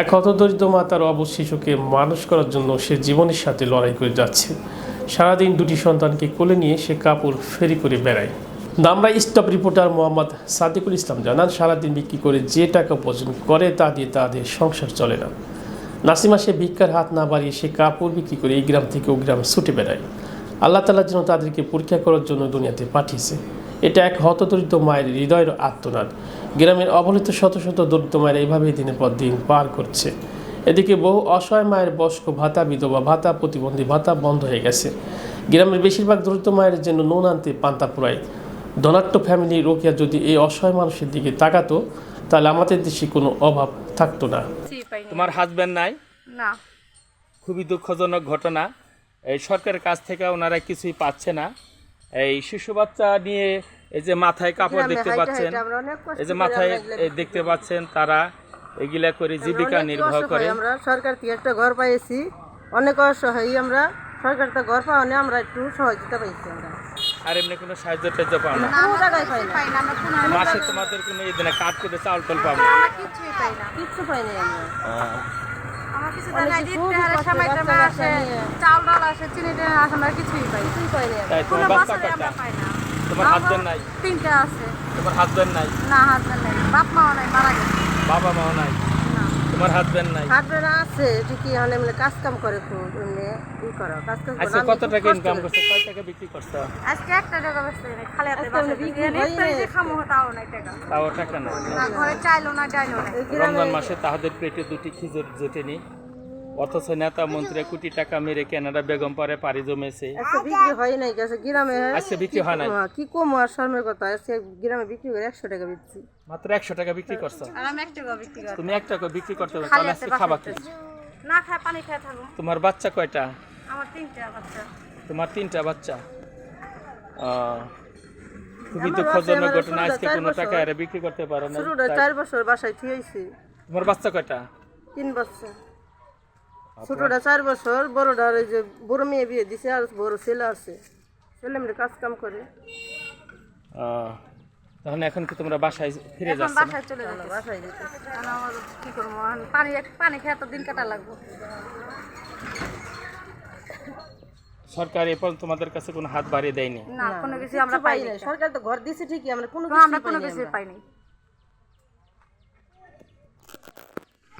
এক হতদরিদ্র মা তার অবশ শিশুকে মানুষ করার জন্য সে জীবনের সাথে লড়াই করে যাচ্ছে। সারাদিন দুটি সন্তানকে কোলে নিয়ে সে কাপড় ফেরি করে বেড়ায়। দামরা স্টপ রিপোর্টার মোহাম্মদ সাদিকুল ইসলাম জানান, সারাদিন বিক্রি করে যে টাকা উপার্জন করে তা দিয়ে তাদের সংসার চলে না। নাসিমা সে ভিক্ষার হাত না বাড়িয়ে সে কাপড় বিক্রি করে এই গ্রাম থেকে ও গ্রাম ছুটে বেড়ায়। আল্লাহ তালার জন্য তাদেরকে পরীক্ষা করার জন্য দুনিয়াতে পাঠিয়েছে। এটা এক হতদরিদ্র মায়ের হৃদয়ের আত্মনাদ গ্রামের অবহেলিত শত শত দরিদ্র মায়েরা এইভাবেই দিনের পর দিন পার করছে। এদিকে বহু অসহায় মায়ের বয়স্ক ভাতা বিধবা ভাতা প্রতিবন্ধী ভাতা বন্ধ হয়ে গেছে। গ্রামের বেশিরভাগ দরিদ্র মায়ের জন্য নুন আনতে পান্তা পুরায় ধনাট্য ফ্যামিলি রোকিয়া যদি এই অসহায় মানুষের দিকে তাকাতো তাহলে আমাদের দেশে কোনো অভাব থাকতো না। তোমার হাজব্যান্ড নাই? না। খুবই দুঃখজনক ঘটনা। এই সরকারের কাছ থেকে ওনারা কিছুই পাচ্ছে না। এই শিশু বাচ্চা নিয়ে এই যে মাথায় কাপড় দেখতে পাচ্ছেন এই যে মাথায় দেখতে পাচ্ছেন তারা এগুলা করে জীবিকা নির্বাহ করে। আমরা সরকার থেকে একটা ঘর পাইছি। অনেক অসহায় আমরা সরকার থেকে ঘর পাওয়া নিয়ে আমরা একটু সহযোগিতা পাইছি আমরা। আর এমনি কোনো সাহায্য টাহায্য পাও না? কোনো জায়গায় পাই না। না মাসে তোমাদের কোনো এই দিনে কাঠ করে চাউল টাউল পাবো? না আমরা কিছুই পাই না। কিচ্ছু পাই নাই আমরা। কিছু খুবই দিতে কষ্টে সময় আসে। চাল ডাল আসে চিনি আসে আমরা কিছুই পাই কিছুই পাই আমরা। তাই তোমার বাচ্চা বছরে তোমার হাজবেন্ড নাই? তিনটা আছে। তোমার হাজবেন্ড নাই? না হাজবেন্ড নাই। বাপ মাও নাই মারা গেছে। বাবা মাও নাই? তোমার হাজবেন্ড নাই? হাট বেড়া আছে ঠিকই এখানে এমনি কাজ কাম করে খুব এমনি ই করো কাজ কাম করে আচ্ছা কত টাকা ইনকাম করছ? কয় টাকা বিক্রি করছ? আজকে একটা টাকা বেচতে নেই খালি হাতে আজকে বিক্রি ইফতারি যে খামো তাও নাই টাকা। তাও টাকা নাই? না ঘরে চাইলো না ডাইলো না। রমজান মাসে তাহাদের পেটে দুটি খিজুর জোটেনি অথচ নেতা মন্ত্রী কোটি টাকা মেরে কেনাডা বেগম পারে পাড়ি জমেছে। বিক্রি হয় নাই গেছে গ্রামে আজকে বিক্রি হয় নাই। হ্যাঁ, কি কম আর শর্মের কথা? আজকে গ্রামে বিক্রি করে একশো টাকা বেচছি মাত্র একশো টাকা বিক্রি করছ? আর আমি টাকা বিক্রি তুমি এক টাকা বিক্রি করতে হবে খালি তাহলে আজকে খাবা কি? না খায় পানি খেয়ে থাকো তোমার বাচ্চা কয়টা? আমার তিনটা বাচ্চা। তোমার তিনটা বাচ্চা? আহ, খুবই দুঃখজনক ঘটনা আজকে কোনো টাকা এরা বিক্রি করতে পারো না ছোটটা চার বছর বাসায় থিয়েছি তোমার বাচ্চা কয়টা? তিন বছর। ছোটটা চার বছর বড়টা ওই যে বড় মেয়ে বিয়ে দিছে আর বড় ছেলে আছে। ছেলে মেয়ে কাজ কাম করে। তাহলে এখন কি তোমরা বাসায় ফিরে যাচ্ছ না? বাসায় চলে যাচ্ছে। বাসায় যেতে। আমার কি করব? এখন পানি পানি খেয়ে তো দিন কাটা লাগবো। সরকার এ পর্যন্ত তোমাদের কাছে কোনো হাত বাড়িয়ে দেয়নি? না কোনো কিছু আমরা আমরা পাই পাইনি। না সরকার তো ঘর দিছে ঠিকই আমরা কোনো আমরা কিছু কোনো পাই কিছু পাইনি।